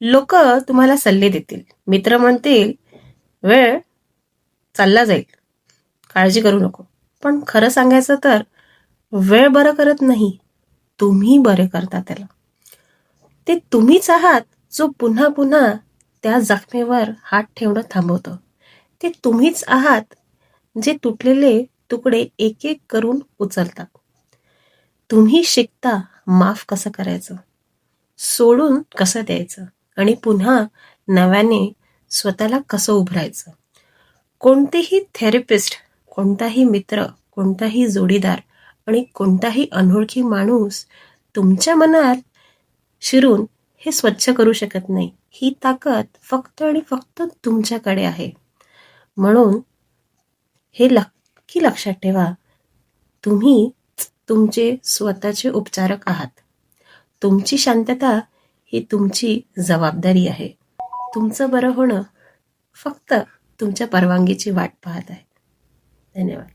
लोक तुम्हाला सल्ले देतील. मित्र म्हणतील वेळ चालला जाईल. काळजी करू नको. पण खरं सांगायचं तर वेळ बरं करत नाही. तुम्ही बरे करता त्याला. ते तुम्हीच आहात जो पुन्हा पुन्हा त्या जखमेवर हात ठेवणं थांबवतं. ते तुम्हीच आहात जे तुटलेले तुकडे एक एक करून उचलतात. तुम्ही शिकता माफ कसं करायचं? सोडून कसं द्यायचं? आणि पुन्हा नव्याने स्वतःला कसं उभरायचं? कोणतेही थेरपिस्ट कोणताही मित्र कोणताही जोडीदार आणि कोणताही अनोळखी माणूस तुमच्या मनात शिरून हे स्वच्छ करू शकत नाही. ही ताकद फक्त आणि फक्त तुमच्याकडे आहे. म्हणून हे नक्की लक्षात ठेवा तुम्ही तुमचे स्वतःचे उपचारक आहात. तुमची शांतता ही तुमची जबाबदारी आहे. तुमचं बरं होणं फक्त तुमच्या परवानगीची वाट पाहत आहे. धन्यवाद.